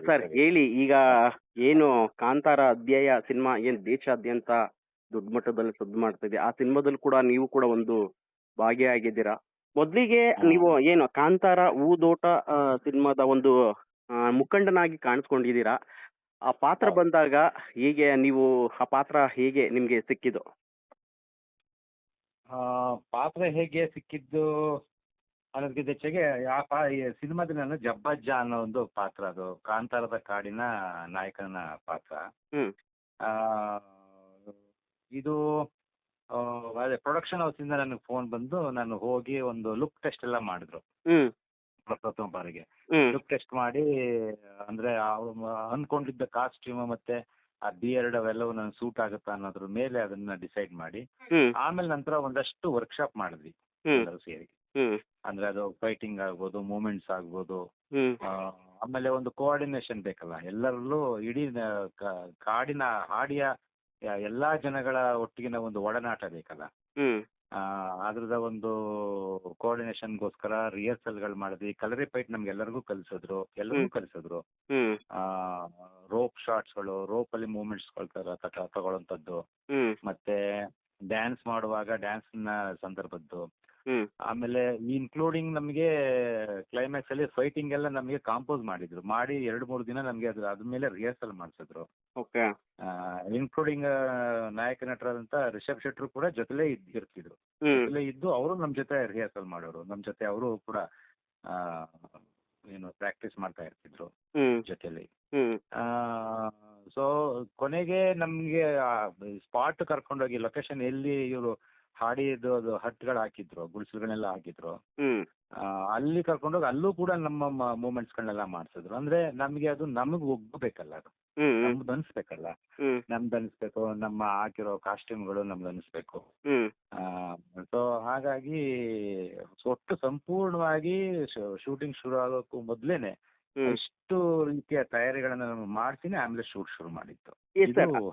Sir ಹೇಳಿ ಈಗ ಏನು ಕಾಂತಾರ ಅಧ್ಯಾಯ ಸಿನಿಮಾ ಏನ್ ದೇಶಾದ್ಯಂತ ದೊಡ್ಡ ಮಟ್ಟದಲ್ಲಿ ಸದ್ದು ಇದೆ ಆ ಸಿನಿಮಾದಲ್ಲಿ ಕೂಡ ನೀವು ಕೂಡ ಒಂದು ಭಾಗಿಯಾಗಿದ್ದೀರಾ? ಮೊದಲಿಗೆ ನೀವು ಏನು ಕಾಂತಾರ ಊದೋಟ ಸಿನಿಮಾದ ಒಂದು ಮುಖಂಡನಾಗಿ ಕಾಣಿಸ್ಕೊಂಡಿದ್ದೀರಾ? ಆ ಪಾತ್ರ ಬಂದಾಗ ಹೇಗೆ ನೀವು ಆ ಪಾತ್ರ ಹೇಗೆ ನಿಮ್ಗೆ ಸಿಕ್ಕಿದ್ದು? ಆ, ಪಾತ್ರ ಹೇಗೆ ಸಿಕ್ಕಿದ್ದು ಅನ್ನೋದಕ್ಕಿಂತ ಹೆಚ್ಚಾಗಿ ಆ ಪಾ ಈ ಸಿನಿಮಾದಲ್ಲಿ ನಾನು ಜಬ್ಬಜ್ಜ ಅನ್ನೋ ಒಂದು ಪಾತ್ರ ಅದು ಕಾಂತಾರದ ಕಾಡಿನ ನಾಯಕನ ಪಾತ್ರ. ಹ್ಮ್. ಆ, ಇದು ಅದೇ ಪ್ರೊಡಕ್ಷನ್ ಇಂದ ನನಗೆ ಫೋನ್ ಬಂದು ನಾನು ಹೋಗಿ ಒಂದು ಲುಕ್ ಟೆಸ್ಟ್ ಎಲ್ಲ ಮಾಡಿದ್ರು. ಹ್ಮ್. ಪ್ರಥಮ ಬಾರಿಗೆ. ಹ್ಮ್. ಲುಕ್ ಟೆಸ್ಟ್ ಮಾಡಿ ಅಂದ್ರೆ ಅವ್ರು ಅನ್ಕೊಂಡಿದ್ದ ಕಾಸ್ಟ್ಯೂಮ್ ಮತ್ತೆ ಆ ಬಿಯರ್ಡ್ ಅವೆಲ್ಲವೂ ನನ್ ಸೂಟ್ ಆಗುತ್ತಾ ಅನ್ನೋದ್ರ ಮೇಲೆ ಅದನ್ನ ಡಿಸೈಡ್ ಮಾಡಿ. ಹ್ಮ್. ಆಮೇಲೆ ನಂತರ ಒಂದಷ್ಟು ವರ್ಕ್ಶಾಪ್ ಮಾಡಿದ್ವಿ ಹ್ಮ್. ಎಲ್ಲರೂ ಸೇರಿ. ಹ್ಮ್. ಅಂದ್ರೆ ಅದು ಫೈಟಿಂಗ್ ಆಗ್ಬೋದು ಮೂಮೆಂಟ್ಸ್ ಆಗ್ಬೋದು ಆಮೇಲೆ ಒಂದು ಕೋಆರ್ಡಿನೇಷನ್ ಬೇಕಲ್ಲ ಎಲ್ಲರಲ್ಲೂ ಇಡೀ ಕಾಡಿನ ಹಾಡಿಯ ಎಲ್ಲಾ ಜನಗಳ ಒಟ್ಟಿಗಿನ ಒಂದು ಒಡನಾಟ ಬೇಕಲ್ಲ. ಆ, ಅದ್ರದ ಒಂದು ಕೋಆರ್ಡಿನೇಷನ್ಗೋಸ್ಕರ ರಿಹರ್ಸಲ್ಗಳು ಮಾಡಿದ್ವಿ ಕಲರಿ ಫೈಟ್ ನಮ್ಗೆ ಎಲ್ಲರಿಗೂ ಕಲಿಸಿದ್ರು. ಎಲ್ಲರಿಗೂ. ಕಲಿಸಿದ್ರು ರೋಪ್ ರೋಪ್ ಶಾಟ್ಸ್ಗಳು ರೋಪ್ ಅಲ್ಲಿ ಮೂವ್ಮೆಂಟ್ಸ್ ತಗೊಳ್ಳೋಂಥದ್ದು ಮತ್ತೆ ಡ್ಯಾನ್ಸ್ ಮಾಡುವಾಗ ಡ್ಯಾನ್ಸ್ನ ಸಂದರ್ಭದ್ದು. ಹ್ಮ್. ಆಮೇಲೆ ಇನ್ಕ್ಲೂಡಿಂಗ್ ನಮಗೆ ಕ್ಲೈಮ್ಯಾಕ್ಸ್ ಅಲ್ಲಿ ಫೈಟಿಂಗ್ ಎಲ್ಲ ನಮಗೆ ಕಾಂಪೋಸ್ ಮಾಡಿದ್ರು. ಮಾಡಿ ಎರಡು ಮೂರು ದಿನ ನಮಗೆ ಅದ್ರ ಅದ್ರ ಮೇಲೆ ರಿಹರ್ಸಲ್ ಮಾಡಿಸಿದ್ರು. ಓಕೆ ಇನ್ಕ್ಲೂಡಿಂಗ್ ನಾಯಕ ನಟರಾದಂತ ರಿಷಬ್ ಶೆಟ್ರು ಕೂಡ ಜೊತೆಲೇ ಇದ್ ಇರ್ತಿದ್ರು. ಹ್ಮ್. ಜೊತೆಲೇ ಇದ್ದು ಅವರು ನಮ್ ಜೊತೆ ರಿಹರ್ಸಲ್ ಮಾಡೋರು. ನಮ್ ಜೊತೆ ಅವರು ಕೂಡ ಆ, ಏನು ಪ್ರಾಕ್ಟೀಸ್ ಮಾಡ್ತಾ ಇರ್ತಿದ್ರು ಹ್ಮ್. ಜೊತೆಲಿ. ಸೊ ಕೊನೆಗೆ ನಮ್ಗೆ ಸ್ಪಾಟ್ ಕರ್ಕೊಂಡೋಗಿ ಲೊಕೇಶನ್ ಎಲ್ಲಿ ಇವರು ಹಾಡಿದ್ದು ಅದು ಹಟ್ಗಳು ಹಾಕಿದ್ರು ಗುಡಿಸಲುಗಳನ್ನೆಲ್ಲ ಹಾಕಿದ್ರು. ಹ್ಮ್. ಅಲ್ಲಿ ಕರ್ಕೊಂಡೋಗಿ ಅಲ್ಲೂ ಕೂಡ ನಮ್ಮ ಮೂಮೆಂಟ್ಸ್ಗಳನ್ನೆಲ್ಲ ಮಾಡಿಸಿದ್ರು. ಅಂದ್ರೆ ನಮ್ಗೆ ಅದು ನಮಗ್ ಒಗ್ಬೇಕಲ್ಲ ಅದು. ನಮ್ದು ಅನ್ಸ್ಬೇಕಲ್ಲ. ನಮ್ದು ಅನ್ಸ್ಬೇಕು ನಮ್ಮ ಹಾಕಿರೋ ಕಾಸ್ಟ್ಯೂಮ್ಗಳು ನಮ್ದು ಅನ್ಸ್ಬೇಕು. ಸೊ ಹಾಗಾಗಿ ಒಟ್ಟು ಸಂಪೂರ್ಣವಾಗಿ ಶೂಟಿಂಗ್ ಶುರು ಆಗೋಕ್ಕೂ ಮೊದ್ಲೇನೆ ಇಷ್ಟು ರೀತಿಯ ತಯಾರಿಗಳನ್ನ ಮಾಡ್ತೀನಿ ಆಮೇಲೆ ಶೂಟ್ ಶುರು ಮಾಡಿದ್ದು. ಇದು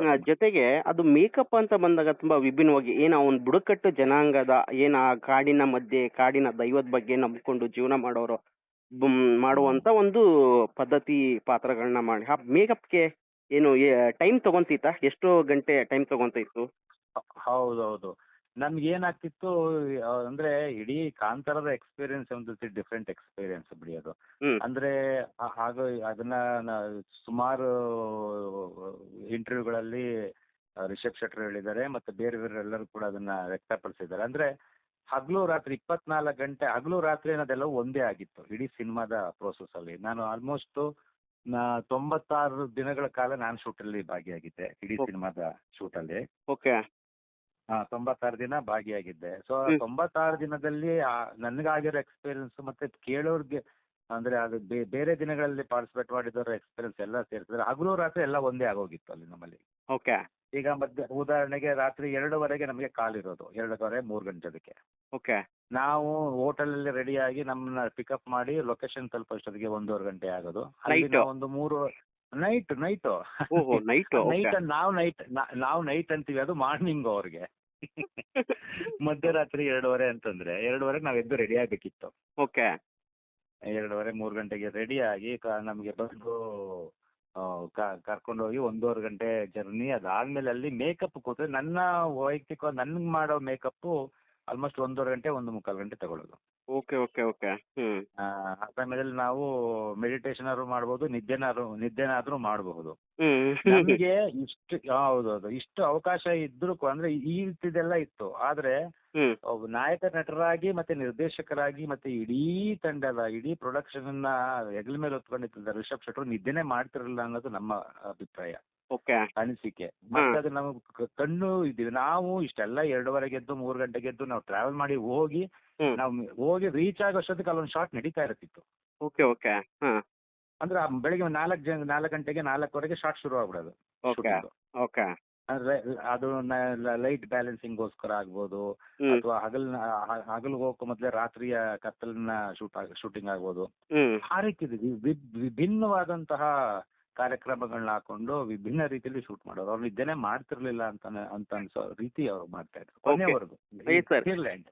ಆ, ಜೊತೆಗೆ ಅದು ಮೇಕಪ್ ಅಂತ ಬಂದಾಗ ತುಂಬಾ ವಿಭಿನ್ನವಾಗಿ ಏನ ಒಂದು ಬುಡಕಟ್ಟು ಜನಾಂಗದ ಏನ ಆ ಕಾಡಿನ ಮಧ್ಯೆ ಕಾಡಿನ ದೈವದ ಬಗ್ಗೆ ನಂಬ್ಕೊಂಡು ಜೀವನ ಮಾಡೋರು ಬಮ್, ಮಾಡುವಂತ ಒಂದು ಪದ್ಧತಿ ಪಾತ್ರಗಳನ್ನ ಮಾಡಿ. ಆ ಮೇಕಪ್ಗೆ ಏನು ಟೈಮ್ ತಗೊಂತಿತ್ತಾ ಎಷ್ಟು ಗಂಟೆ ಟೈಮ್ ತಗೊಂತಿತ್ತು? ಹೌದೌದು. ನಮ್ಗೆ ಏನಾಗ್ತಿತ್ತು ಆಗ್ತಿತ್ತು ಅಂದ್ರೆ ಇಡೀ ಕಾಂತಾರದ ಎಕ್ಸ್ಪೀರಿಯನ್ಸ್ ಒಂದು ಡಿಫ್ರೆಂಟ್ ಎಕ್ಸ್ಪೀರಿಯನ್ಸ್ ಬಿಡಿ ಅದು. ಅಂದ್ರೆ ಹಾಗ ಅದನ್ನ ಸುಮಾರು ಇಂಟರ್ವ್ಯೂಗಳಲ್ಲಿ ರಿಷಬ್ ಶೆಟ್ರ್ ಹೇಳಿದ್ದಾರೆ ಮತ್ತೆ ಬೇರೆ ಬೇರೆ ಎಲ್ಲರೂ ಕೂಡ ಅದನ್ನ ವ್ಯಕ್ತಪಡಿಸಿದ್ದಾರೆ. ಅಂದ್ರೆ ಹಗಲು ರಾತ್ರಿ ಇಪ್ಪತ್ನಾಲ್ಕು ಗಂಟೆ ಹಗಲು ರಾತ್ರಿ ಅನ್ನೋದೆಲ್ಲ ಒಂದೇ ಆಗಿತ್ತು ಇಡೀ ಸಿನಿಮಾದ ಪ್ರೋಸೆಸ್ ಅಲ್ಲಿ. ನಾನು ಆಲ್ಮೋಸ್ಟ್ ತೊಂಬತ್ತಾರು ದಿನಗಳ ಕಾಲ ನಾನು ಅಲ್ಲಿ ಭಾಗಿಯಾಗಿದ್ದೆ ಇಡೀ. ಸಿನಿಮಾದ ಶೂಟಲ್ಲಿ ಓಕೆ. ಹಾ ತೊಂಬತ್ತಾರು ದಿನ ಭಾಗಿಯಾಗಿದ್ದೆ. ಸೊ. ತೊಂಬತ್ತಾರು ದಿನದಲ್ಲಿ ನನಗೆ ನನಗಾಗಿರೋ ಎಕ್ಸ್ಪೀರಿಯನ್ಸ್ ಮತ್ತೆ ಕೇಳೋರ್ಗೆ ಅಂದ್ರೆ ಅದು ಬೇರೆ ದಿನಗಳಲ್ಲಿ ಪಾರ್ಟಿಸಿಪೇಟ್ ಮಾಡಿದವರ ಎಕ್ಸ್ಪೀರಿಯನ್ಸ್ ಎಲ್ಲ ಸೇರ್ಸಿದ್ರೆ ಹಗಲು ರಾತ್ರಿ ಎಲ್ಲ ಒಂದೇ ಆಗೋಗಿತ್ತು ಅಲ್ಲಿ ನಮ್ಮಲ್ಲಿ. ಓಕೆ ಈಗ ಮಧ್ಯ ಉದಾಹರಣೆಗೆ ರಾತ್ರಿ ಎರಡುವರೆಗೆ ನಮಗೆ ಕಾಲ್ ಇರೋದು ಎರಡೂವರೆ ಮೂರು ಗಂಟೆದಕ್ಕೆ ಓಕೆ ನಾವು ಹೋಟೆಲ್ ಅಲ್ಲಿ ರೆಡಿಯಾಗಿ ನಮ್ಮನ್ನ ಪಿಕಪ್ ಮಾಡಿ ಲೊಕೇಶನ್ ತಲುಪೋಷ್ಟೊತ್ತಿಗೆ ಒಂದೂವರೆ ಗಂಟೆ ಆಗೋದು. ಅಲ್ಲಿ ನಾವು ಒಂದು ಮೂರು ನೈಟ್ ನೈಟ್ ಓಹೋ ನೈಟ್ ನೈಟ್ ನಾವ್ ನೈಟ್ ನಾವು ನೈಟ್ ಅಂತೀವಿ ಅದು ಮಾರ್ನಿಂಗ್ ಅವ್ರಿಗೆ. ಮಧ್ಯರಾತ್ರಿ ಎರಡೂವರೆ ಅಂತಂದ್ರೆ ಎರಡೂವರೆಗೆ ನಾವ್ ಎದ್ದು ರೆಡಿ ಆಗ್ಬೇಕಿತ್ತು. ಓಕೆ ಎರಡೂವರೆ ಮೂರು ಗಂಟೆಗೆ ರೆಡಿ ಆಗಿ ನಮ್ಗೆ ಬಂದು ಕರ್ಕೊಂಡೋಗಿ ಒಂದೂವರೆ ಗಂಟೆ ಜರ್ನಿ ಅದಾದ್ಮೇಲೆ ಅಲ್ಲಿ ಮೇಕಪ್ ಕೂತ್ರೆ ನನ್ನ ವೈಯಕ್ತಿಕ ನನ್ಗೆ ಮಾಡೋ ಮೇಕಪ್ ಆಲ್ಮೋಸ್ಟ್ ಒಂದೂವರೆ ಗಂಟೆ ಒಂದು ಮುಕ್ಕಾಲು ಗಂಟೆ ತಗೊಳ್ಳೋದು. ಓಕೆ ಓಕೆ ಓಕೆ ಹ್ಮ್. ಆ ಆ ಸಮಯದಲ್ಲಿ ನಾವು ಮೆಡಿಟೇಷನ್ ಆದ್ರೂ ಮಾಡ್ಬೋದು ನಿದ್ದೆನಾದ್ರೂ ನಿದ್ದೆನಾದ್ರೂ ಮಾಡಬಹುದು. ಹ್ಮ್. ನಮಗೆ ಇಷ್ಟು ಹೌದೌದು ಇಷ್ಟು ಅವಕಾಶ ಇದ್ರು ಕೂ- ಅಂದ್ರೆ ಈ ರೀತಿದೆಲ್ಲ ಇತ್ತು. ಆದ್ರೆ ಹ್ಮ್. ಒಬ್ಬ ನಾಯಕ ನಟರಾಗಿ ಮತ್ತೆ ನಿರ್ದೇಶಕರಾಗಿ ಮತ್ತೆ ಇಡೀ ತಂಡದ ಇಡೀ ಪ್ರೊಡಕ್ಷನ್ ಅನ್ನ ಹೆಗಲ ಮೇಲೆ ಹೊತ್ಕೊಂಡಿದ್ದ ರಿಷಬ್ ಶೆಟ್ರು ನಿದ್ದೆನೆ ಮಾಡ್ತಿರಲಿಲ್ಲ ಅನ್ನೋದು ನಮ್ಮ ಅಭಿಪ್ರಾಯ. ಓಕೆ. ಅನಿಸಿಕೆ. ಮತ್ತೆ ಅದು ನಮಗೆ ಕಣ್ಣು ಇದ್ದೀವಿ ನಾವು ಇಷ್ಟೆಲ್ಲ ಎರಡೂವರೆಗೆ ಎದ್ದು ಮೂರು ಗಂಟೆಗೆ ಎದ್ದು ನಾವು ಟ್ರಾವೆಲ್ ಮಾಡಿ ಹೋಗಿ ನಾವು ಹೋಗಿ ರೀಚ್ ಆಗೋಷ್ಟೊತ್ತಿಗೆ ಅಲ್ಲೊಂದು ಶಾಟ್ ನಡೀತಾ ಇರ್ತಿತ್ತು. Okay okay. ಅಂದ್ರೆ ಬೆಳಿಗ್ಗೆ ನಾಲ್ಕ್ ಜನ ನಾಲ್ಕು ಗಂಟೆಗೆ ನಾಲ್ಕುವರೆಗೆ ಶಾಟ್ ಶುರು ಆಗ್ಬಿಡೋದು ಓಕೆ ಓಕೆ. ಅಂದ್ರೆ ಅದು ಲೈಟ್ ಬ್ಯಾಲೆನ್ಸಿಂಗ್ ಗೋಸ್ಕರ ಆಗ್ಬೋದು ಅಥವಾ ಹಗಲ್ ಹಗಲ್ ಹೋಗೋ ಮೊದ್ಲೇ ರಾತ್ರಿಯ ಕತ್ತಲನ್ನ ಶೂಟ್ ಶೂಟಿಂಗ್ ಆಗ್ಬೋದು. ಆ ರೀತಿ ವಿಭಿನ್ನವಾದಂತಹ ಕಾರ್ಯಕ್ರಮಗಳನ್ನ ಹಾಕೊಂಡು ವಿಭಿನ್ನ ರೀತಿಯಲ್ಲಿ ಶೂಟ್ ಮಾಡೋರು ಅವ್ರು ನಿದ್ದೆನೆ ಮಾಡ್ತಿರ್ಲಿಲ್ಲ ಅಂತ ಅಂತ ಅನ್ಸೋ ರೀತಿ ಅವ್ರು ಮಾಡ್ತಾ ಇದ್ರು. ಕೊನೆವರೆಗೂ ಫಿನ್ಲ್ಯಾಂಡ್